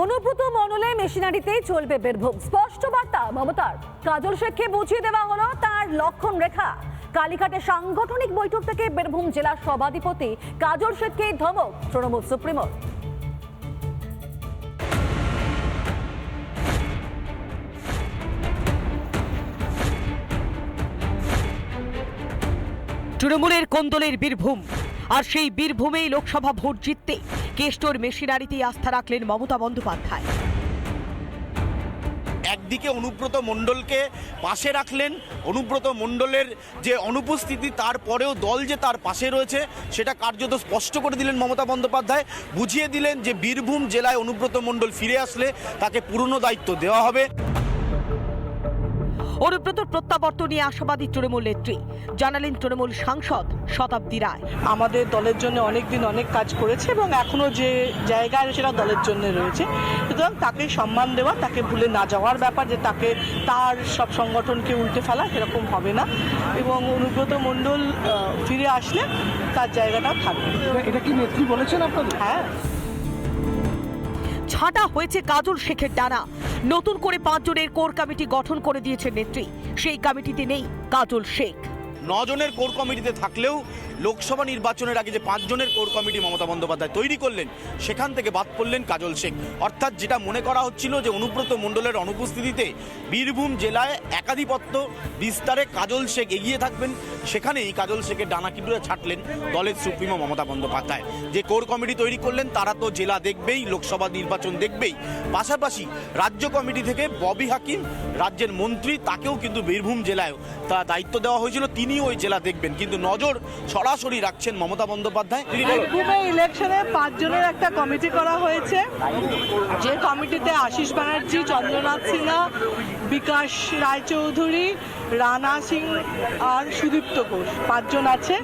অনুব্রত মণ্ডলে মেশিনারিতেই চলবে বীরভূম। স্পষ্ট বার্তা, মমতার। কাজল শেখকে বুঝিয়ে দেওয়া হলো তার লক্ষণ রেখা। কালীঘাটে সাংগঠনিক বৈঠক থেকে বীরভূম জেলার সভাধিপতি কাজল শেখকে ধমক, তৃণমূল সুপ্রিমোর তৃণমূলের কোন্দলের বীরভূম। আর সেই বীরভূমেই লোকসভা ভোট জিততে কেষ্টর মেশিনারিতেই আস্থা রাখলেন মমতা বন্দ্যোপাধ্যায়। একদিকে অনুব্রত মণ্ডলকে পাশে রাখলেন, অনুব্রত মণ্ডলের যে অনুপস্থিতি তারপরেও দল যে তার পাশে রয়েছে, সেটা কার্যত স্পষ্ট করে দিলেন মমতা বন্দ্যোপাধ্যায়। বুঝিয়ে দিলেন যে বীরভূম জেলায় অনুব্রত মণ্ডল ফিরে আসলে তাকে পুরনো দায়িত্ব দেওয়া হবে। অনুব্রতর প্রত্যাবর্তন নিয়ে আশাবাদী তৃণমূল নেত্রী। জানালেন তৃণমূল সাংসদ শতাব্দী রায়। আমাদের দলের জন্য অনেক দিন অনেক কাজ করেছে এবং এখনও যে জায়গায় সেটা দলের জন্য রয়েছে। সুতরাং তাকে সম্মান দেওয়া তাকে ভুলে না যাওয়ার ব্যাপার যে তাকে তার সব সংগঠনকে উল্টে ফেলা সেরকম হবে না। এবং অনুব্রত মণ্ডল ফিরে আসলে তার জায়গাটা থাকবে। এটা কি নেত্রী বলেছেন আপনাদের? হ্যাঁ। ছাঁটা হয়েছে কাজল শেখের ডানা। নতুন করে পাঁচজনের কোর কমিটি গঠন করে দিয়েছে নেত্রী। সেই কমিটিতে নেই কাজল শেখ। নজনের কোর কমিটিতে থাকলেও লোকসভা নির্বাচনের আগে যে পাঁচজনের কোর কমিটি মমতা বন্দ্যোপাধ্যায় তৈরি করলেন, সেখান থেকে বাদ পড়লেন কাজল শেখ অর্থাৎ যেটা মনে করা হচ্ছিল যে অনুব্রত মণ্ডলের অনুপস্থিতিতে বীরভূম জেলায় একাধিপত্য বিস্তারে কাজল শেখ এগিয়ে থাকবেন। সেখানেই কাজল শেখের ডানা কিবুরে ছাটলেন দলের সুপ্রিমো মমতা বন্দ্যোপাধ্যায়। যে কোর কমিটি তৈরি করলেন, তারা তো জেলা দেখবেই, লোকসভা নির্বাচন দেখবেই। পাশাপাশি রাজ্য কমিটি থেকে ববি হাকিম, রাজ্যের মন্ত্রী, তাকেও কিন্তু বীরভূম জেলায় তা দায়িত্ব দেওয়া হয়েছিল, তিনিও ওই জেলা দেখবেন। কিন্তু নজর সরাসরি রাখছেন মমতা বন্দ্যোপাধ্যায়। বীরভূমে ইলেকশনে পাঁচজনের একটা কমিটি করা হয়েছে। যে কমিটিতে আশিস ব্যানার্জি চন্দ্রনাথ সিনহা বিকাশ রায়চৌধুরী রানা সিং আর সুদীপ্ত ঘোষ পাঁচজন আছে।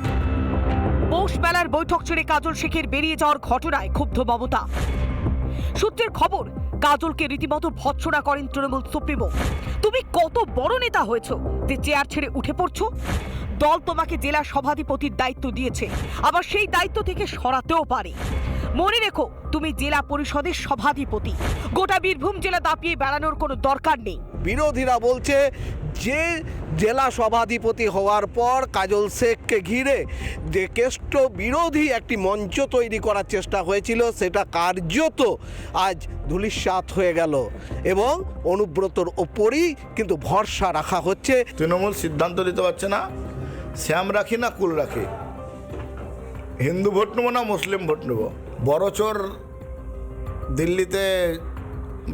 পৌষ মেলার বৈঠক ছেড়ে কাজল শেখের বেরিয়ে যাওয়ার ঘটনায় ক্ষুব্ধ মমতা। সূত্রের খবর কাজলকে রীতিমতো ভৎসনা করেন তৃণমূল সুপ্রিমো। তুমি কত বড় নেতা হয়েছ যে চেয়ার ছেড়ে উঠে পড়ছো? দল তোমাকে জেলা সভাধিপতির দায়িত্ব দিয়েছে। আবার সেই দায়িত্ব থেকে সরাতেও পারে। মনে রেখো তুমি জেলা পরিষদের সভাধিপতি। গোটা বীরভূম জেলা দাপিয়ে বেড়ানোর কোনো দরকার নেই। বিরোধীরা বলছে যে জেলা সভাধিপতি হওয়ার পর কাজল শেখকে ঘিরে যে কেষ্ট বিরোধী একটি মঞ্চ তৈরি করার চেষ্টা হয়েছিল সেটা কার্যত আজ ধূলিসাৎ হয়ে গেল এবং অনুব্রতর ওপরই কিন্তু ভরসা রাখা হচ্ছে। তৃণমূল সিদ্ধান্ত নিতে পারছে না। শ্যাম রাখি না কুল রাখি? হিন্দু ভোট নেব না মুসলিম ভোট নেব? বড় চোর দিল্লিতে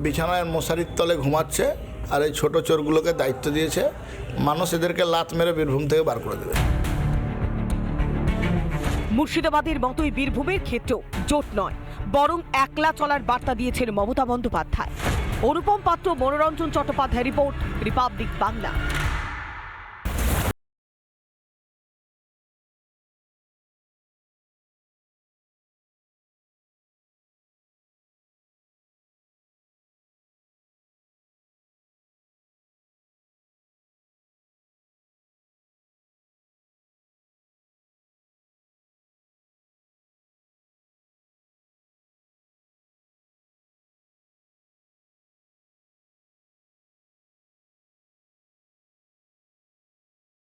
বিছানায় মশারির তলে ঘুমাচ্ছে আর এই ছোটো চোরগুলোকে দায়িত্ব দিয়েছে। মানুষ এদেরকে লাত মেরে বীরভূম থেকে বার করে দেবে। মুর্শিদাবাদের মতোই বীরভূমের ক্ষেত্রেও জোট নয়, বরং একলা চলার বার্তা দিয়েছেন Mamata Bandyopadhyay. Anupam Patra, Manoranjan Chattopadhyay report, Republic Bangla.